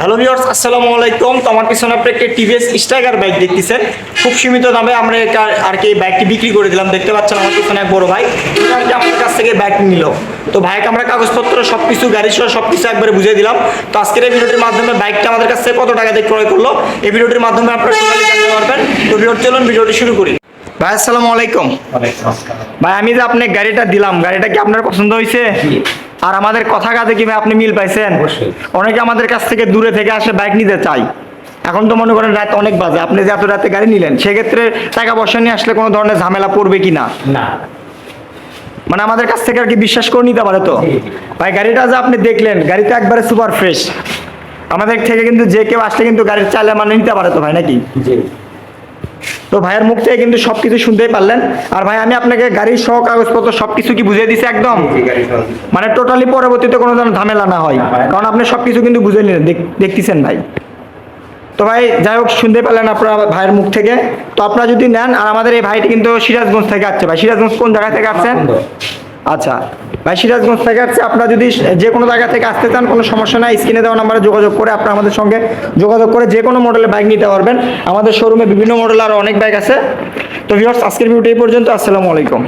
Hello viewers আসসালামু আলাইকুম। তো আমার পিছনে আপনি একটা টিভিএস স্ট্রাইকার বাইক দেখতেছেন। খুব সীমিত দামে আমরা এটা আর কি বাইকটি বিক্রি করে দিলাম। দেখতে পাচ্ছেন আমার পিছনে এক বড় ভাই। আমাদের কাছ থেকে বাইক নিল। তো ভাইকে আমরা কাগজপত্র সব কিছু গাড়ি সহ সব কিছু একবারে বুঝিয়ে দিলাম। তো আজকের এই ভিডিওটির মাধ্যমে বাইকটা আমাদের কাছ থেকে কত টাকা দিয়ে ক্রয় করল এই ভিডিওটির মাধ্যমে আপনারা টোটালি জানতে পারবেন। তো ভিডিও চলুন ভিডিওটি শুরু করি। ভাই আসসালামু আলাইকুম। ভাই আমি যে আপনি গাড়িটা দিলাম গাড়িটা কি আপনার পছন্দ হয়েছে? আর আমাদের কথা কাজে কি ভাই আপনি মিল পাইছেন? অনেকে আমাদের কাছ থেকে দূরে থেকে আসে বাইক নিতে চাই এখন তো মনে করেন রাত অনেক বাজে। আপনি যে এত রাতে গাড়ি নিলেন সেক্ষেত্রে টাকা পয়সা নিয়ে আসলে কোনো ধরনের ঝামেলা পড়বে কি না। মানে আমাদের কাছ থেকে আর কি বিশ্বাস করে নিতে পারে তো। ভাই গাড়িটা যে আপনি দেখলেন গাড়িটা একবারে সুপার ফ্রেশ আমাদের থেকে কিন্তু যে কেউ আসলে কিন্তু গাড়ির চালে মানে নিতে পারে তো ভাই নাকি? জি। তো ভাইয়ের মুখ থেকে কিন্তু সবকিছু শুনতেই পারলেন। আর ভাই আমি আপনাকে গাড়ির সহ কাগজপত্র সবকিছু কি বুঝিয়ে দিছি একদম। মানে টোটালি পরবর্তীতে কোনো ধরনের ঝামেলা না হয়। কারণ আপনি সবকিছু কিন্তু বুঝে নিলেন দেখতেছেন ভাই। তো ভাই যাই হোক শুনতে পেলেন আপনার ভাইয়ের মুখ থেকে। তো আপনারা যদি নেন আর আমাদের এই ভাইটি কিন্তু সিরাজগঞ্জ থেকে আসছে। ভাই সিরাজগঞ্জ কোন জায়গা থেকে আসছেন? আচ্ছা। ভাই, সিরাজগঞ্জ থেকে আসছে। আপনারা যদি যে কোনো জায়গা থেকে আসতে চান, কোনো সমস্যা নাই, স্ক্রিনে দেওয়া নাম্বারে যোগাযোগ করে আপনারা আমাদের সঙ্গে যোগাযোগ করে যে কোনো মডেলের বাইক নিতে পারবেন। আমাদের শোরুমে বিভিন্ন মডেল আরও অনেক বাইক আছে। তো ভিউয়ার্স আজকের ভিডিওটি এই পর্যন্ত। আসসালামু আলাইকুম।